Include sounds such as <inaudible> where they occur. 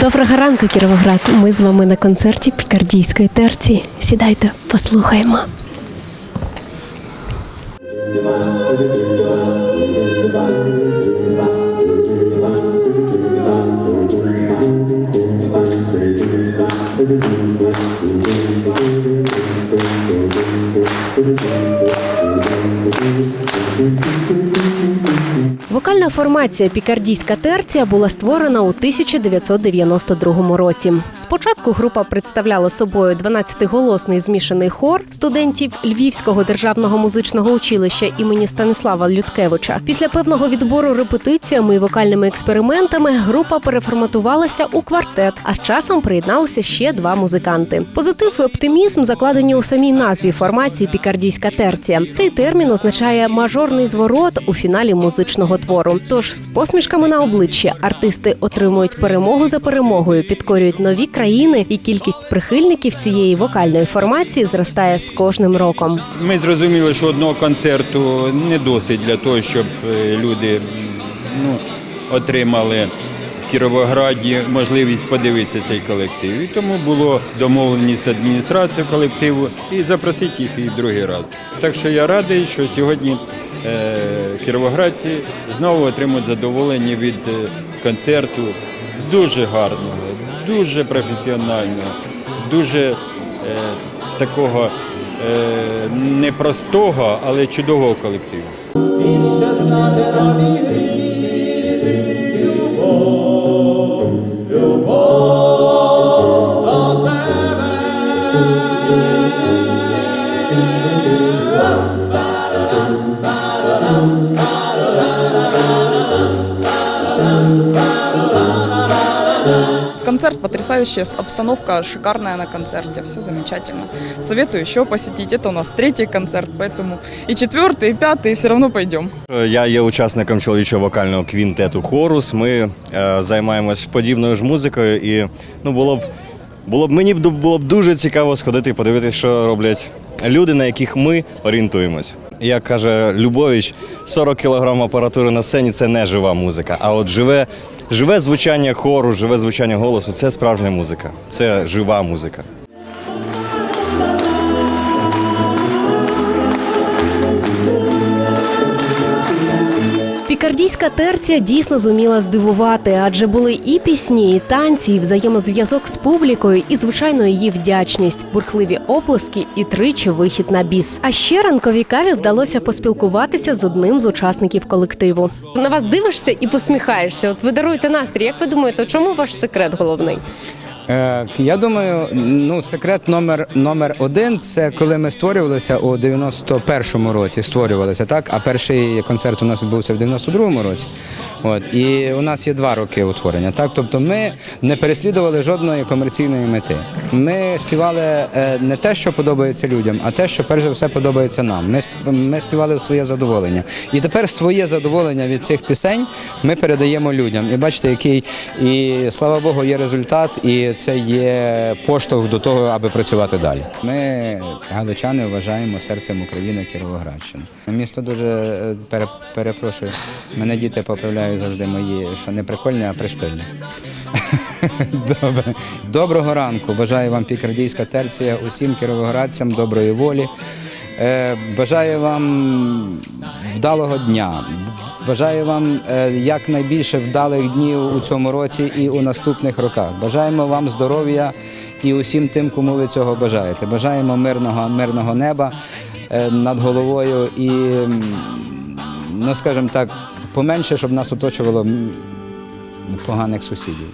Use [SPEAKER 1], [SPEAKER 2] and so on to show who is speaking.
[SPEAKER 1] Доброго ранку, Кіровоград. Ми з вами на концерті Пікардійської терції. Сідайте, послухаємо. Вокальна формація Пікардійська терція була створена у 1992 році. Спочатку група представляла собою 12-голосний змішаний хор студентів Львівського державного музичного училища імені Станислава Людкевича. Після певного відбору репетиціями і вокальними експериментами група переформатувалася у квартет, а з часом приєдналися ще два музиканти. Позитив і оптимізм закладені у самій назві формації Пікардійська терція. Цей термін означає мажорний зворот у фіналі музичного твору. Тож з посмішками на обличчі артисти отримують перемогу за перемогою, підкорюють нові країни, і кількість прихильників цієї вокальної формації зростає з кожним роком.
[SPEAKER 2] Ми зрозуміли, що одного концерту не досить для того, щоб е, люди ну, отримали в Кіровограді можливість подивитися цей колектив. І тому було домовленість з адміністрацією колективу і запросити їх і другий раз. Так що я радий, що сьогодні кіровоградці знову отримують задоволення від е, концерту. Дуже гарного, дуже професіонального, дуже е, такого е, непростого, але чудового колективу.
[SPEAKER 3] Концерт потрясающий, обстановка шикарная на концерте, все замечательно. Советую еще посетить. Это у нас третий концерт, поэтому и четвертый, и пятый, и все равно пойдем.
[SPEAKER 4] Я є учасником чоловічого вокального квінтету Хорус. Ми е, займаємось подібною ж музикою, і ну було б було б мені б було б дуже цікаво сходити і подивитися, що роблять люди, на яких ми орієнтуємось. Як каже Любович, 40 кг апаратури на сцені це не жива музика. А от живе, живе звучання хору, живе звучання голосу це справжня музика, це жива музика.
[SPEAKER 1] Пікардійська терція дійсно зуміла здивувати, адже були і пісні, і танці, і взаємозв'язок з публікою, і звичайно її вдячність, бурхливі оплески і тричі вихід на біс. А ще ранковій каві вдалося поспілкуватися з одним з учасників колективу. На вас дивишся і посміхаєшся. От ви даруєте настрій. Як ви думаєте, чому ваш секрет головний?
[SPEAKER 5] Е, Я думаю, ну секрет номер номер один це коли ми створювалися у 91-му році. Створювалися так. А перший концерт у нас відбувся в 92-му році. От і у нас є два роки утворення. Так, тобто ми не переслідували жодної комерційної мети. Ми співали е, не те, що подобається людям, а те, що перш за все подобається нам. Ми ми співали в своє задоволення. І тепер своє задоволення від цих пісень ми передаємо людям. І бачите, який і слава Богу, є результат, і це є поштовх до того, аби працювати далі. Ми, галичани, вважаємо серцем України Кіровоградщину. Місто дуже е, пере- перепрошую. Мене діти поправляють завжди мої, що не прикольні, а пришпильні. <laughs> Добре. Доброго ранку. Бажаю вам пікардійська терція, усім кіровоградцям, доброї волі. Е, Бажаю вам вдалого дня. Бажаю вам е, якнайбільше вдалих днів у цьому році і у наступних роках. Бажаємо вам здоров'я і усім тим, кому ви цього бажаєте. Бажаємо мирного, мирного неба е, над головою і, ну скажімо так, поменше, щоб нас оточувало поганих сусідів.